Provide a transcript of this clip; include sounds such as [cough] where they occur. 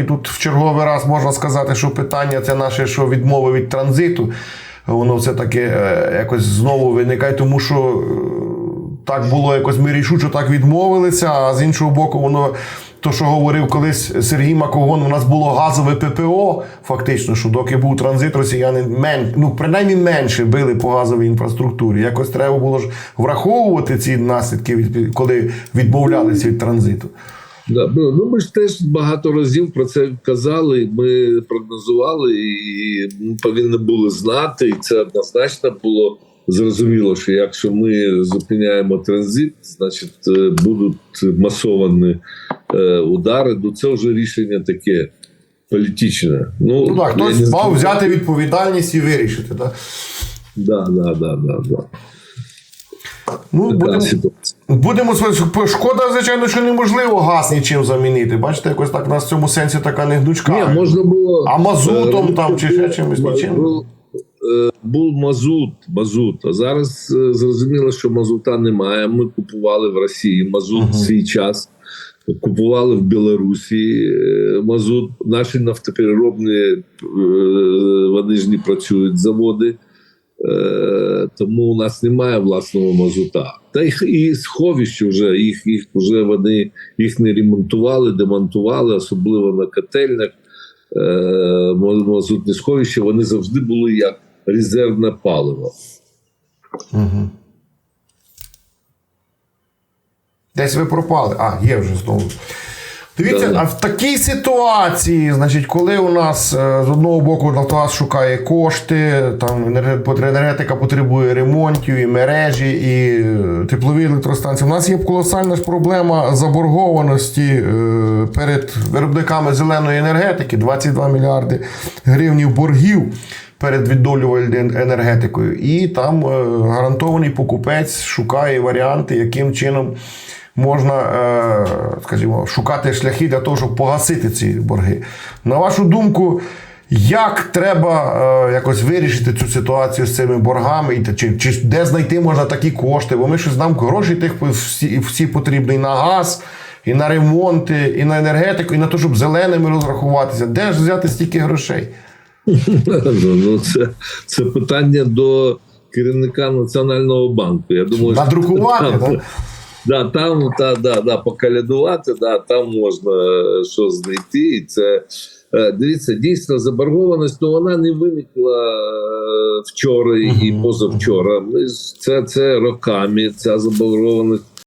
І тут в черговий раз можна сказати, що питання це наше, що відмови від транзиту, воно все таки е, якось знову виникає, тому що е, так було якось ми рішучо так відмовилися, а з іншого боку, воно. То, що говорив колись Сергій Макогон, у нас було газове ППО, фактично, що доки був транзит, росіяни мен, ну, принаймні менше били по газовій інфраструктурі. Якось треба було ж враховувати ці наслідки, коли відмовлялися від транзиту. Да, ну ми ж теж багато разів про це казали. Ми прогнозували і ми повинні були знати, і це однозначно було зрозуміло, що якщо ми зупиняємо транзит, значить е, будуть масовані е, удари. Ну це вже рішення таке політичне. Ну, Ну так, хтось мав взяти відповідальність і вирішити. Так? Да, да, да, да, да. Ну, будемо, будемо сподіватися. шкода, звичайно, що неможливо газ нічим замінити. Бачите, якось так у нас в цьому сенсі така негнучка. Ні, можна було А мазутом е, там чи ще чимось нічим? був, е, Був мазут, мазут. А зараз е, зрозуміло, що мазута немає. Ми купували в Росії мазут в свій час. Купували в Білорусі мазут. Наші нафтопереробні вони ж не працюють заводи. Е, тому у нас немає власного мазута. Та їх і сховища вже їх, їх вже вони їх не ремонтували, демонтували, особливо на котельнях. Е, мазутні сховища вони завжди були як резервне паливо. Угу. Десь ви пропали. А, є вже знову. Дивіться, а в такій ситуації, значить, коли у нас е, з одного боку Нафтогаз шукає кошти, там енергетика потребує ремонтів і мережі, і е, теплові електростанції. У нас є колосальна ж проблема заборгованості е, перед виробниками зеленої енергетики 22 мільярди гривнів боргів. Перед відновлювальною енергетикою, і там гарантований покупець шукає варіанти, яким чином можна, е, скажімо, шукати шляхи для того, щоб погасити ці борги. На вашу думку, як треба е, якось вирішити цю ситуацію з цими боргами, і чи, чи де знайти можна такі кошти? Бо ми щось нам гроші тих всі, всі потрібні і на газ, і на ремонти, і на енергетику, і на те, щоб зеленими розрахуватися. Де ж взяти стільки грошей? [laughs] Ну, це, це питання до керівника Національного банку. Я думаю, Надрукувати, так? Да, там та, да, да, покалядувати, да, там можна е, що знайти. І це е, дивіться, дійсно заборгованість, ну вона не виникла е, вчора і позавчора. Це, це роками ця заборгованість